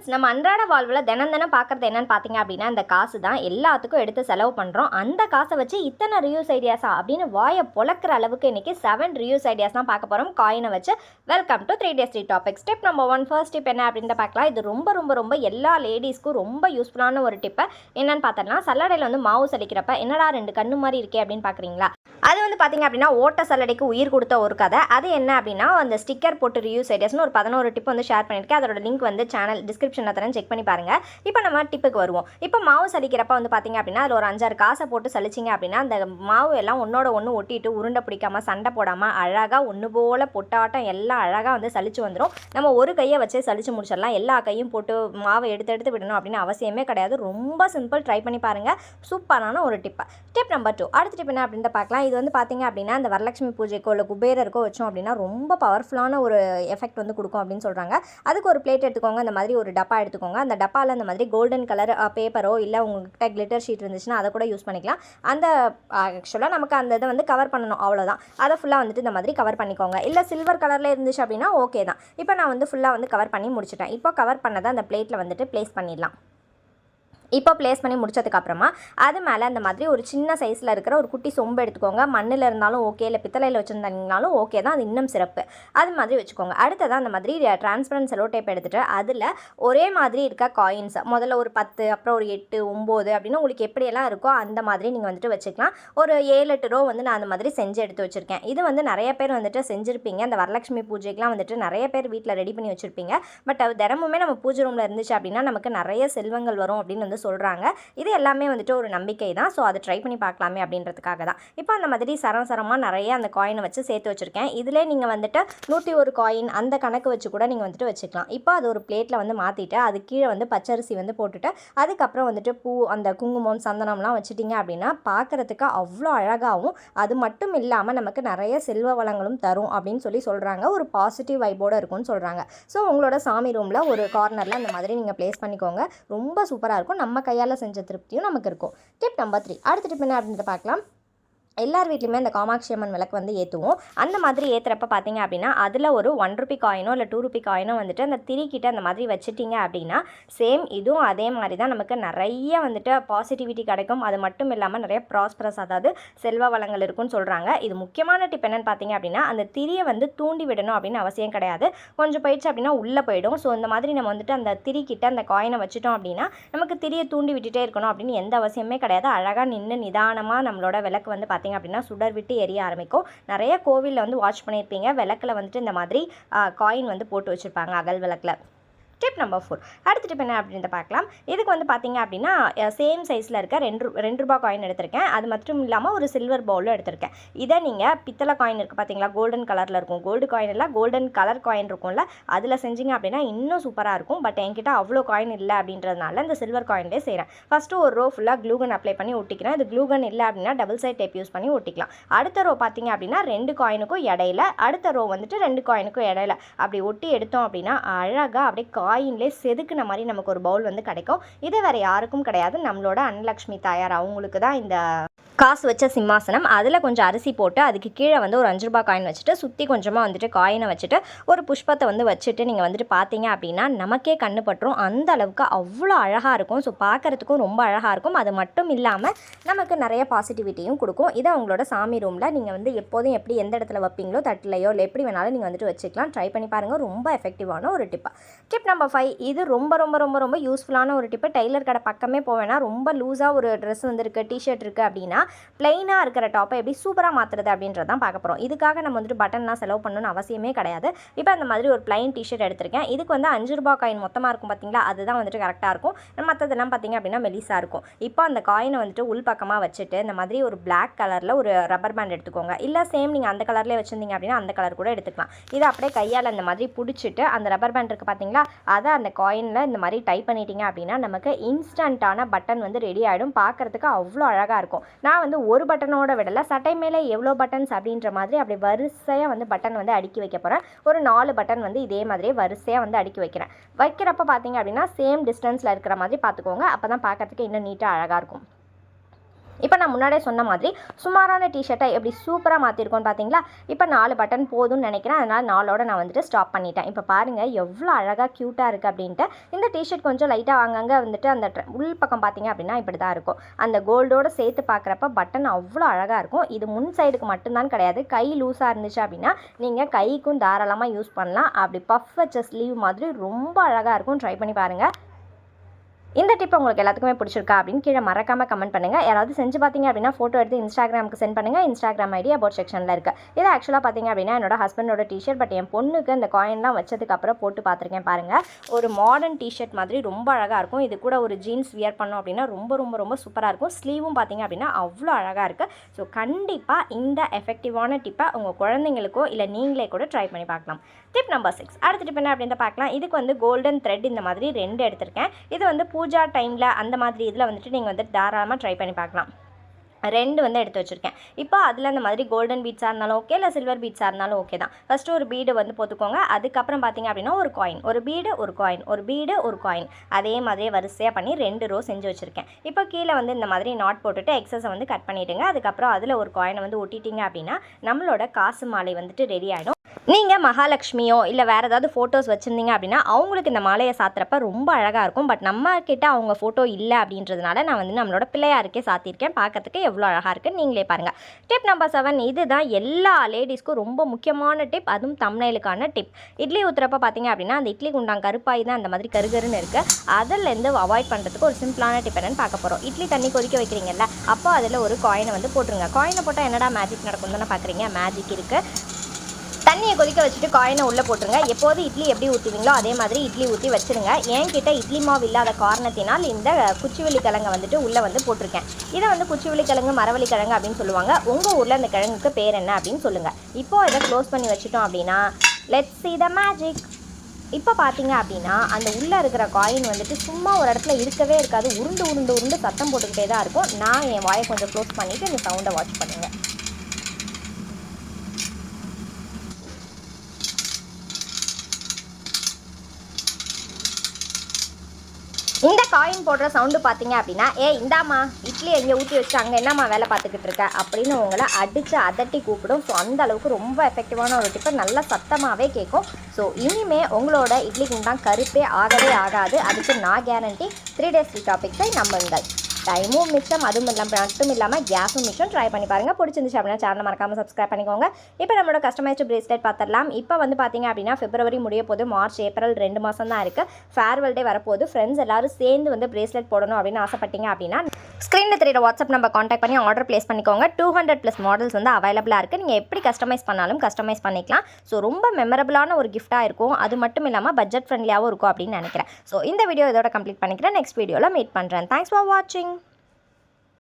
Friends நம்ம அன்றாட வாழ்வில் தினம் தினம் பார்க்குறது என்னன்னு பார்த்தீங்க அப்படின்னா இந்த காசு தான் எல்லாத்துக்கும் எடுத்து செலவு பண்ணுறோம் அந்த காசை வச்சு இத்தனை ரியூஸ் ஐடியாஸா அப்படின்னு வாயை பொழக்கிற அளவுக்கு இன்றைக்கி செவன் ரியூஸ் ஐடியாஸ் தான் பார்க்க போகிறோம் காயினை வச்சு welcome to three days three topic step number one first tip என்ன அப்படின்னு பார்க்கலாம். இது ரொம்ப ரொம்ப ரொம்ப எல்லா லேடிஸ்க்கும் ரொம்ப யூஸ்ஃபுல்லான ஒரு டிப்பை என்னன்னு பார்த்தோம்னா சல்லடையில் வந்து மாவு சலிக்கிறப்ப என்னடா ரெண்டு கண்ணு மாதிரி இருக்கே அப்படின்னு பார்க்குறீங்களா? அது வந்து பார்த்தீங்க அப்படின்னா ஓட்ட சல்லடைக்கு உயிர் கொடுத்த ஒரு கதை. அது என்ன அப்படின்னா அந்த ஸ்டிக்கர் போட்டு ரியூஸ் ஐடியாஸ்னு ஒரு பதினோரு டிப் வந்து ஷேர் பண்ணியிருக்கேன். அதோட லிங்க் வந்து சேனல் டிஸ்கிரிப்ஷனில் தரேன். செக் பண்ணி பாருங்கள் இப்போ நம்ம டிப்புக்கு வருவோம். இப்போ மாவு சலிக்கிறப்ப வந்து பார்த்தீங்க அப்படின்னா அதில் ஒரு அஞ்சாறு காசை போட்டு சலிச்சிங்க அப்படின்னா அந்த மாவு எல்லாம் ஒன்றோட ஒன்று ஒட்டிட்டு உருண்டை பிடிக்காமல் சண்டை போடாமல் அழகாக ஒன்று போல் பொட்டாட்டம் எல்லாம் அழகாக வந்து சலிச்சு வந்துடும் நம்ம ஒரு கையை வச்சே சலிச்சு முடிச்சிடலாம். எல்லா கையும் போட்டு மாவை எடுத்து எடுத்து விடணும் அப்படின்னு அவசியமே கிடையாது. ரொம்ப சிம்பிள் ட்ரை பண்ணி பாருங்கள் சூப்பரான ஒரு டிப்பு டிப் நம்பர் டூ அடுத்த டிப் என்ன அப்படின்னு பார்க்கலாம். இது வந்து பார்த்தீங்க அப்படின்னா இந்த வரலட்சுமி பூஜைக்கோ இல்லை குபேரருக்கோ வச்சோம் அப்படின்னா ரொம்ப பவர்ஃபுல்லான ஒரு எஃபெக்ட் வந்து கொடுக்கும் அப்படின்னு சொல்கிறாங்க அதுக்கு ஒரு பிளேட் எடுத்துக்கோங்க. இந்த மாதிரி ஒரு டப்பா எடுத்துக்கோங்க. அந்த டப்பாவில் அந்த மாதிரி கோல்டன் கலர் பேப்பரோ இல்லை உங்ககிட்ட கிளிட்டர் ஷீட் இருந்துச்சுன்னா அதை கூட யூஸ் பண்ணிக்கலாம். அந்த ஆக்சுவலாக நமக்கு அந்த இதை வந்து கவர் பண்ணணும். அவ்வளோதான் அதை ஃபுல்லாக வந்துட்டு இந்த மாதிரி கவர் பண்ணிக்கோங்க. இல்லை சில்வர் கலரில் இருந்துச்சு அப்படின்னா ஓகே தான். இப்போ நான் வந்து ஃபுல்லாக வந்து கவர் பண்ணி முடிச்சிட்டேன். இப்போ கவர் பண்ணதை அந்த பிளேட்டில் வந்துட்டு ப்ளேஸ் பண்ணிடலாம். இப்போ ப்ளேஸ் பண்ணி முடிச்சதுக்கப்புறமா அது மேலே அந்த மாதிரி ஒரு சின்ன சைஸில் இருக்கிற ஒரு குட்டி சொம்பு எடுத்துக்கோங்க. மண்ணில் இருந்தாலும் ஓகே இல்லை பித்தளையில் வச்சுருந்தீங்கனாலும் ஓகே தான். அது இன்னும் சிறப்பு. அது மாதிரி வச்சுக்கோங்க. அடுத்ததான் அந்த மாதிரி டிரான்ஸ்பரன்ட் செலோ டேப் எடுத்துகிட்டு அதில் ஒரே மாதிரி இருக்க காயின்ஸ் முதல்ல ஒரு பத்து அப்புறம் ஒரு எட்டு ஒம்பது அப்படின்னு உங்களுக்கு எப்படியெல்லாம் இருக்கோ அந்த மாதிரி நீங்கள் வந்துட்டு வச்சுக்கலாம். ஒரு ஏழு எட்டு ரோ வந்து நான் அந்த மாதிரி செஞ்சு எடுத்து வச்சுருக்கேன். இது வந்து நிறைய பேர் வந்துட்டு செஞ்சுருப்பீங்க. அந்த வரலட்சுமி பூஜைக்கெலாம் வந்துட்டு நிறைய பேர் வீட்டில் ரெடி பண்ணி வச்சுருப்பீங்க. பட் அது தினமுமே நம்ம பூஜை ரூமில் இருந்துச்சு அப்படின்னா நமக்கு நிறைய செல்வங்கள் வரும் அப்படின்னு வந்து சொல்கிறாங்க இது எல்லாமே வந்துட்டு ஒரு நம்பிக்கை தான். ஸோ அதை ட்ரை பண்ணி பார்க்கலாமே அப்படின்றதுக்காக தான். இப்போ அந்த மாதிரி சரம் சரமாக நிறைய அந்த காயினை வச்சு சேர்த்து வச்சுருக்கேன். இதிலே நீங்கள் வந்துட்டு நூற்றி ஒரு காயின் அந்த கணக்கு வச்சு கூட நீங்கள் வந்துட்டு வச்சுக்கலாம். இப்போ அது ஒரு பிளேட்டில் வந்து மாற்றிட்டு அது கீழே வந்து பச்சரிசி வந்து போட்டுட்டு அதுக்கப்புறம் வந்துட்டு பூ அந்த குங்குமம் சந்தனம்லாம் வச்சுட்டிங்க அப்படின்னா பார்க்குறதுக்கு அவ்வளோ அழகாகவும் அது மட்டும் இல்லாமல் நமக்கு நிறைய செல்வ வளங்களும் தரும் அப்படின்னு சொல்லி சொல்கிறாங்க ஒரு பாசிட்டிவ் வைப்போடு இருக்கும்னு சொல்கிறாங்க ஸோ உங்களோட சாமி ரூமில் ஒரு கார்னரில் அந்த மாதிரி நீங்கள் ப்ளேஸ் பண்ணிக்கோங்க. ரொம்ப சூப்பராக இருக்கும். நம்ம நம்ம கையால் செஞ்ச திருப்தியும் நமக்கு இருக்கும். டிப் நம்பர் த்ரீ அடுத்த டிப் என்ன அப்படின்றத பார்க்கலாம். எல்லார் வீட்லையுமே அந்த காமாட்சி அம்மன் விளக்கு வந்து ஏற்றுவோம் அந்த மாதிரி ஏற்றுறப்ப பார்த்தீங்க அப்படின்னா அதில் ஒரு ஒன் ருபி காயினோ இல்லை டூ ருபி காயினோ வந்துட்டு அந்த திரிக்கிட்ட அந்த மாதிரி வச்சுட்டிங்க அப்படின்னா சேம் இதுவும் அதே மாதிரி தான் நமக்கு நிறைய வந்துட்டு பாசிட்டிவிட்டி கிடைக்கும். அது மட்டும் இல்லாமல் நிறைய ப்ராஸ்பரஸ் அதாவது செல்வ வளங்கள் இருக்கும்னு சொல்கிறாங்க இது முக்கியமான டிப் என்னன்னு பார்த்தீங்க அப்படின்னா அந்த திரியை வந்து தூண்டி விடணும் அப்படின்னு அவசியம் கிடையாது. கொஞ்சம் போயிடுச்சு அப்படின்னா உள்ளே போயிடும். ஸோ இந்த மாதிரி நம்ம வந்துட்டு அந்த திரிக்கிட்ட அந்த காயினை வச்சுட்டோம் அப்படின்னா நமக்கு திரியை தூண்டி விட்டுட்டே இருக்கணும் அப்படின்னு எந்த அவசியமே கிடையாது. அழகாக நின்று நிதானமாக நம்மளோட விளக்கு வந்து பார்த்திங்க அப்படின்னா சுடர் விட்டு எரிய ஆரம்பிக்கும். நிறைய கோவிலில் வந்து வாட்ச் பண்ணியிருப்பீங்க. விளக்கில் வந்துட்டு இந்த மாதிரி காயின் வந்து போட்டு வச்சுருப்பாங்க அகல் விளக்கில். டிப் நம்பர் ஃபோர் அடுத்த டிப் என்ன அப்படின்றத பார்க்கலாம். இதுக்கு வந்து பார்த்தீங்க அப்படின்னா சேம் சைஸில் இருக்க ரெண்டு ரெண்டு ரூபா காயின் எடுத்திருக்கேன். அது மட்டும் இல்லாமல் ஒரு சில்வர் பவுலும் எடுத்திருக்கேன். இதை நீங்கள் பித்தளை காயின் இருக்குது பார்த்தீங்களா கோல்டன் கலரில் இருக்கும். கோல்டு காயின் இல்லை கோல்டன் கலர் காயின் இருக்கும்ல அதில் செஞ்சீங்க அப்படின்னா இன்னும் சூப்பராக இருக்கும். பட் என்கிட்ட அவ்வளோ காயின் இல்லை அப்படின்றதுனால இந்த சில்வர் காயின்லேயே செய்கிறேன் ஃபஸ்ட்டு ஒரு ரோ ஃபுல்லாக க்ளூகன் அப்ளை பண்ணி ஒட்டிக்கிறேன். இது க்ளூகன் இல்லை அப்படின்னா டபுள் சைட் டேப் யூஸ் பண்ணி ஒட்டிக்கலாம். அடுத்த ரோ பார்த்தீங்க அப்படின்னா ரெண்டு காயினுக்கும் இடையில அடுத்த ரோ வந்துட்டு ரெண்டு காயினுக்கும் இடையில அப்படி ஒட்டி எடுத்தோம் அப்படின்னா அழகாக அப்படியே காயின்லேயே செதுக்குன மாதிரி நமக்கு ஒரு பவுல் வந்து கிடைக்கும். இது வேறு யாருக்கும் கிடையாது. நம்மளோட அன்னலக்ஷ்மி தாயார் அவங்களுக்கு தான் இந்த காசு வச்ச சிம்மாசனம் அதில் கொஞ்சம் அரிசி போட்டு அதுக்கு கீழே வந்து ஒரு அஞ்சு ரூபாய் காயின் வச்சுட்டு சுற்றி கொஞ்சமாக வந்துட்டு காயினை வச்சுட்டு ஒரு புஷ்பத்தை வந்து வச்சுட்டு நீங்கள் வந்துட்டு பார்த்தீங்க அப்படின்னா நமக்கே கண்ணு பட்டுரும். அந்த அளவுக்கு அவ்வளோ அழகாக இருக்கும். ஸோ பார்க்குறதுக்கும் ரொம்ப அழகாக இருக்கும். அது மட்டும் இல்லாமல் நமக்கு நிறைய பாசிட்டிவிட்டியும் கொடுக்கும். இதை உங்களோட சாமி ரூமில் நீங்கள் வந்து எப்போதும் எப்படி எந்த இடத்துல வைப்பீங்களோ தட்டிலையோ இல்லை எப்படி வேணாலும் நீங்கள் வந்துட்டு வச்சுக்கலாம். ட்ரை பண்ணி பாருங்கள் ரொம்ப எஃபெக்டிவான ஒரு டிப்பாக டிப் நம்பர் ஃபைவ் இது ரொம்ப ரொம்ப ரொம்ப ரொம்ப யூஸ்ஃபுல்லான ஒரு டிப்பு டெய்லர் கடை பக்கமே போவேன்னா ரொம்ப லூஸாக ஒரு ட்ரெஸ் வந்துருக்கு டிஷர்ட் இருக்குது அப்படின்னா ப்ளைனாக இருக்கிற டாப்பை எப்படி சூப்பராக மாற்றுறது அப்படின்றது தான் பார்க்க போகிறோம் இதுக்காக நம்ம வந்துட்டு பட்டன்லாம் செலவு பண்ணணும்னு அவசியமே கிடையாது. இப்போ அந்த மாதிரி ஒரு பிளைன் டிஷர்ட் எடுத்திருக்கேன். இதுக்கு வந்து அஞ்சு ரூபாய் காயின் மொத்தமாக இருக்கும் பார்த்தீங்களா அதுதான் வந்துட்டு கரெக்டாக இருக்கும். மற்றதெல்லாம் பார்த்தீங்க அப்படின்னா மெலிசாக இருக்கும். இப்போ அந்த காயினை வந்துட்டு உள் பக்கமாக வச்சுட்டு இந்த மாதிரி ஒரு பிளாக் கலரில் ஒரு ரப்பர் பேண்ட் எடுத்துக்கோங்க. இல்லை சேம் நீங்கள் அந்த கலர்லேயே வச்சுருந்தீங்க அப்படின்னா அந்த கலர் கூட எடுத்துக்கலாம். இதை அப்படியே கையால் இந்த மாதிரி பிடிச்சிட்டு அந்த ரப்பர் பேண்ட் இருக்குது பார்த்தீங்களா அதை அந்த காயினில் இந்த மாதிரி டைப் பண்ணிட்டீங்க அப்படின்னா நமக்கு இன்ஸ்டண்ட்டான பட்டன் வந்து ரெடி ஆகிடும் பார்க்குறதுக்கு அவ்வளோ அழகாக இருக்கும். நான் வந்து ஒரு பட்டனோட விடலை. சட்டை மேலே எவ்வளோ பட்டன்ஸ் அப்படின்ற மாதிரி அப்படி வரிசையாக வந்து பட்டன் வந்து அடுக்கி வைக்க போகிறேன் ஒரு நாலு பட்டன் வந்து இதே மாதிரியே வரிசையாக வந்து அடுக்கி வைக்கிறேன். வைக்கிறப்ப பார்த்தீங்க அப்படின்னா சேம் டிஸ்டன்ஸில் இருக்கிற மாதிரி பார்த்துக்கோங்க. அப்போ தான் பார்க்கறதுக்கு இன்னும் நீட்டாக அழகாக இருக்கும். இப்போ நான் முன்னாடியே சொன்ன மாதிரி சுமாரான டிஷர்ட்டை எப்படி சூப்பராக மாற்றிருக்கோன்னு பார்த்தீங்களா இப்போ நாலு பட்டன் போதும்னு நினைக்கிறேன். அதனால் நாலோட நான் வந்துட்டு ஸ்டாப் பண்ணிட்டேன். இப்போ பாருங்கள் எவ்வளோ அழகாக க்யூட்டாக இருக்குது அப்படின்ட்டு. இந்த டிஷர்ட் கொஞ்சம் லைட்டாக வாங்கங்க. வந்துட்டு அந்த ட்ர- உள் பக்கம் பார்த்தீங்க அப்படின்னா இப்படி தான் இருக்கும். அந்த கோல்டோட சேர்த்து பார்க்குறப்ப பட்டன் அவ்வளோ அழகாக இருக்கும். இது முன் சைடுக்கு மட்டும்தான் கிடையாது. கை லூஸாக இருந்துச்சு அப்படின்னா நீங்கள் கைக்கும் தாராளமாக யூஸ் பண்ணலாம். அப்படி பஃப் வச்ச ஸ்லீவ் மாதிரி ரொம்ப அழகாக இருக்கும். ட்ரை பண்ணி பாருங்கள் இந்த டிப் உங்களுக்கு எல்லாத்துக்குமே பிடிச்சிருக்கா அப்படின்னு கீழே மறக்காம கமெண்ட் பண்ணுங்கள் யாராவது செஞ்சு பார்த்தீங்க அப்படின்னா ஃபோட்டோ எடுத்து இன்ஸ்டாகிராமுக்கு சென்ட் பண்ணுங்க. இன்ஸ்டாகிராம் ஐடி அபவுட் செக்ஷனில் இருக்குது ஆக்சுவலாக பார்த்தீங்க அப்படின்னா என்னோட ஹஸ்பண்டோட டிஷர்ட் பட் என் பொண்ணுக்கு அந்த காயின்லாம் வச்சதுக்கு அப்புறம் போட்டு பார்த்துருக்கேன் பாருங்கள் ஒரு மாடர்ன் டிஷர்ட் மாதிரி ரொம்ப அழகாக இருக்கும். இது கூட ஒரு ஜீன்ஸ் வியர் பண்ணோம் அப்படின்னா ரொம்ப ரொம்ப ரொம்ப சூப்பராக இருக்கும். ஸ்லீவும் பார்த்தீங்க அப்படின்னா அவ்வளோ அழகாக இருக்குது ஸோ கண்டிப்பாக இந்த எஃபெக்டிவான டிப்பை உங்கள் குழந்தைங்களுக்கோ இல்லை நீங்களே கூட ட்ரை பண்ணி பார்க்கலாம். டிப் நம்பர் சிக்ஸ் அடுத்த டிப் என்ன அப்படின்னு பார்க்கலாம். இதுக்கு வந்து கோல்டன் த்ரெட் இந்த மாதிரி ரெண்டு எடுத்திருக்கேன். இது வந்து பூஜா டைமில் அந்த மாதிரி இதில் வந்துட்டு நீங்கள் வந்துட்டு தாராளமாக ட்ரை பண்ணி பார்க்கலாம். ரெண்டு வந்து எடுத்து வச்சுருக்கேன். இப்போ அதில் அந்த மாதிரி கோல்டன் பீட்ஸாக இருந்தாலும் ஓகே இல்லை சில்வர் பீட்ஸாக இருந்தாலும் ஓகே தான். ஃபஸ்ட்டு ஒரு பீடு வந்து போத்துக்கோங்க அதுக்கப்புறம் பார்த்தீங்க அப்படின்னா ஒரு காயின் ஒரு பீடு ஒரு காயின் ஒரு பீடு ஒரு காயின் அதே மாதிரியே வரிசையாக பண்ணி ரெண்டு ரோ செஞ்சு வச்சுருக்கேன். இப்போ கீழே வந்து இந்த மாதிரி நாட் போட்டுட்டு எக்ஸஸை வந்து கட் பண்ணிவிடுங்க அதுக்கப்புறம் அதில் ஒரு காயினை வந்து ஒட்டிட்டீங்க அப்படின்னா நம்மளோட காசு மாலை வந்துட்டு ரெடி ஆகிடும் நீங்கள் மகாலட்சுமியோ இல்லை வேறு ஏதாவது ஃபோட்டோஸ் வச்சுருந்தீங்க அப்படின்னா அவங்களுக்கு இந்த மாலையை சாத்துறப்ப ரொம்ப அழகாக இருக்கும். பட் நம்ம கிட்ட அவங்க ஃபோட்டோ இல்லை அப்படின்றதுனால நான் வந்து நம்மளோட பிள்ளையாருக்கே சாத்தியிருக்கேன். பார்க்கறதுக்கு எவ்வளோ அழகாக இருக்குன்னு நீங்களே பாருங்கள் டிப் நம்பர் செவன் இதுதான் எல்லா லேடிஸ்க்கும் ரொம்ப முக்கியமான டிப் அதுவும் தமிழ்நாளுக்கான டிப் இட்லி ஊற்றுறப்ப பார்த்தீங்க அப்படின்னா அந்த இட்லி குண்டான் கருப்பாய் தான் அந்த மாதிரி கருகருன்னு இருக்குது அதிலேருந்து அவாய்ட் பண்ணுறதுக்கு ஒரு சிம்பிளான டிப் என்னென்னு பார்க்க போகிறோம் இட்லி தண்ணி கொதிக்க வைக்கிறீங்கல்ல அப்போ அதில் ஒரு காயினை வந்து போட்டுருங்க. காயினை போட்டால் என்னடா மேஜிக் நடக்கும் தானே பார்க்குறீங்க மேஜிக் இருக்குது தண்ணியை கொதிக்க வச்சுட்டு காயினை உள்ளே போட்டுருங்க. எப்போது இட்லி எப்படி ஊற்றுவீங்களோ அதே மாதிரி இட்லி ஊற்றி வச்சுருங்க. என்கிட்ட இட்லி மாவு இல்லாத காரணத்தினால் இந்த குச்சிவள்ளி கிழங்கை வந்துட்டு உள்ளே வந்து போட்டிருக்கேன். இதை வந்து குச்சிவள்ளி கிழங்கு மரவள்ளி கிழங்கு அப்படின்னு சொல்லுவாங்க. உங்கள் ஊரில் அந்த கிழங்குக்கு பேர் என்ன அப்படின்னு சொல்லுங்கள் இப்போ இதை க்ளோஸ் பண்ணி வச்சுட்டோம் அப்படின்னா லெட்ஸ் சி த மேஜிக் இப்போ பார்த்தீங்க அப்படின்னா அந்த உள்ளே இருக்கிற காயின் வந்துட்டு சும்மா ஒரு இடத்துல இருக்கவே இருக்காது. உருண்டு உருண்டு உருண்டு சத்தம் போட்டுக்கிட்டே தான் இருக்கும். நான் என் வாயை கொஞ்சம் க்ளோஸ் பண்ணிவிட்டு இந்த சவுண்டை வாட்ச் பண்ணுங்கள் இந்த காயின் போடுற சவுண்டு பார்த்தீங்க அப்படின்னா ஏ இந்தாம்மா இட்லி எங்கே ஊற்றி வச்சு அங்கே என்னம்மா வேலை பார்த்துக்கிட்டு இருக்க? அப்படின்னு உங்களை அடித்து அதட்டி கூப்பிடும். ஸோ அந்த அளவுக்கு ரொம்ப எஃபெக்டிவான ஒரு டிப்பை நல்லா சத்தமாகவே கேட்கும். ஸோ இனிமே உங்களோட இட்லி குண்டான் கருப்பே ஆகவே ஆகாது. அதுக்கு நான் கேரண்டி த்ரீ டேஸ் த்ரீ டாபிக்ஸை நம்புங்கள். டைமும் மிச்சம் அதுவும் இல்லாமல் மட்டும் இல்லாமல் கேஸும் மிச்சம். ட்ரை பண்ணி பாருங்கள் பிடிச்சிருந்துச்சு அப்படின்னா சேனல் மறக்காமல் சப்ஸ்கிரைப் பண்ணிக்கோங்க. இப்போ நம்மளோட கஸ்டமைஸ்டு பிரேஸ்லெட் பார்த்துடலாம். இப்போ வந்து பார்த்தீங்க அப்படின்னா பிப்ரவரி முடிய போது மார்ச் ஏப்ரல் ரெண்டு மாதம் தான் இருக்குது ஃபேர்வெல் டே வரப்போது ஃப்ரெண்ட்ஸ் எல்லோரும் சேர்ந்து வந்து பிரேஸ்லெட் போடணும் அப்படின்னு ஆசைப்பட்டீங்க அப்படின்னா ஸ்க்ரீனில் தெரியுற வாட்ஸ்அப் நம்பர் காண்டாக்ட் பண்ணி ஆர்டர் ப்ளேஸ் பண்ணிக்கோங்க. டூ ஹண்ட்ரட் ப்ளஸ் மாடல்ஸ் வந்து அவைலபிளாக இருக்குது நீங்கள் எப்படி கஸ்டமைஸ் பண்ணாலும் கஸ்டமைஸ் பண்ணிக்கலாம். ஸோ ரொம்ப மெமரபிளான ஒரு கிஃப்ட்டாக இருக்கும். அது மட்டும் இல்லாமல் பட்ஜெட் ஃப்ரெண்ட்லியாகவும் இருக்கும் அப்படின்னு நினைக்கிறேன். ஸோ இந்த வீடியோ இதோட கம்ப்ளீட் பண்ணிக்கிறேன். நெக்ஸ்ட் வீடியோவில் மீட் பண்ணுறேன் தேங்க்ஸ் ஃபார் வாட்சிங்